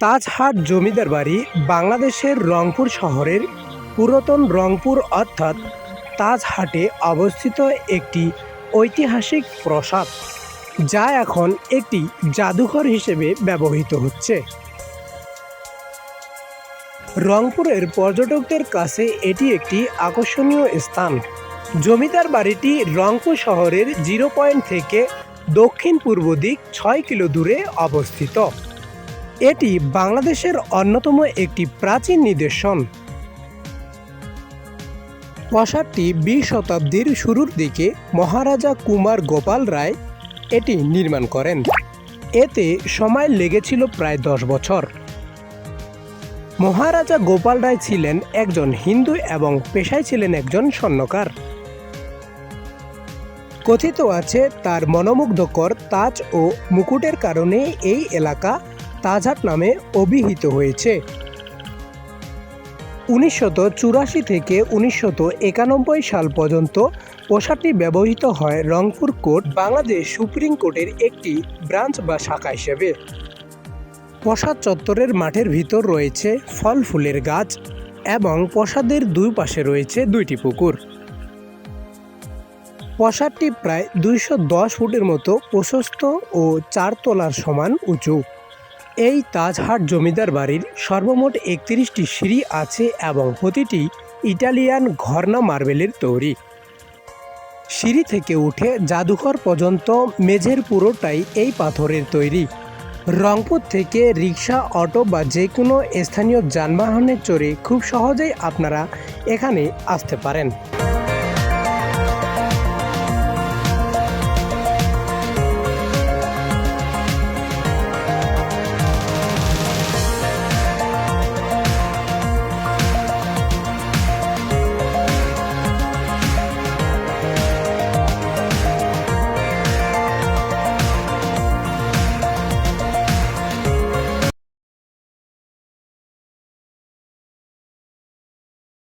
তাজহাট জমিদার বাড়ি বাংলাদেশের রংপুর শহরের পুরাতন রংপুর অর্থাৎ তাজহাটে অবস্থিত একটি ঐতিহাসিক প্রাসাদ, যা এখন একটি জাদুঘর হিসেবে ব্যবহৃত হচ্ছে। রংপুরের পর্যটকদের কাছে এটি একটি আকর্ষণীয় স্থান। জমিদার বাড়িটি রংপুর শহরের জিরো পয়েন্ট থেকে দক্ষিণ পূর্ব দিক ছয় কিলো দূরে অবস্থিত। এটি বাংলাদেশের অন্যতম একটি প্রাচীন নিদর্শন। প্রাসাদটি বিশ শতাব্দীর শুরুর দিকে মহারাজা কুমার গোপাল রায় এটি নির্মাণ করেন। এতে সময় লেগেছিল প্রায় দশ বছর। মহারাজা গোপাল রায় ছিলেন একজন হিন্দু এবং পেশায় ছিলেন একজন স্বর্ণকার। কথিত আছে, তার মনোমুগ্ধকর তাজ ও মুকুটের কারণে এই এলাকা তাজহাট নামে অভিহিত হয়েছে। উনিশশত চুরাশি থেকে উনিশশত একানব্বই সাল পর্যন্ত পোশাকটি ব্যবহৃত হয় রংপুর কোর্ট, বাংলাদেশ সুপ্রিম কোর্টের একটি ব্রাঞ্চ বা শাখা হিসেবে। প্রসাদ চত্বরের মাঠের ভিতর রয়েছে ফল ফুলের গাছ এবং প্রসাদের দুই পাশে রয়েছে দুইটি পুকুর। প্রসাদটি প্রায় দুইশো দশ ফুটের মতো প্রশস্ত ও চার তলার সমান উঁচু। এই তাজহাট জমিদার বাড়ির সর্বমোট একত্রিশটি সিঁড়ি আছে এবং প্রতিটি ইটালিয়ান ঘর্ণা মার্বেলের তৈরি। সিঁড়ি থেকে উঠে জাদুঘর পর্যন্ত মেঝের পুরোটাই এই পাথরের তৈরি। রংপুর থেকে রিক্সা, অটো বা যে কোনো স্থানীয় যানবাহনে চড়ে খুব সহজেই আপনারা এখানে আসতে পারেন।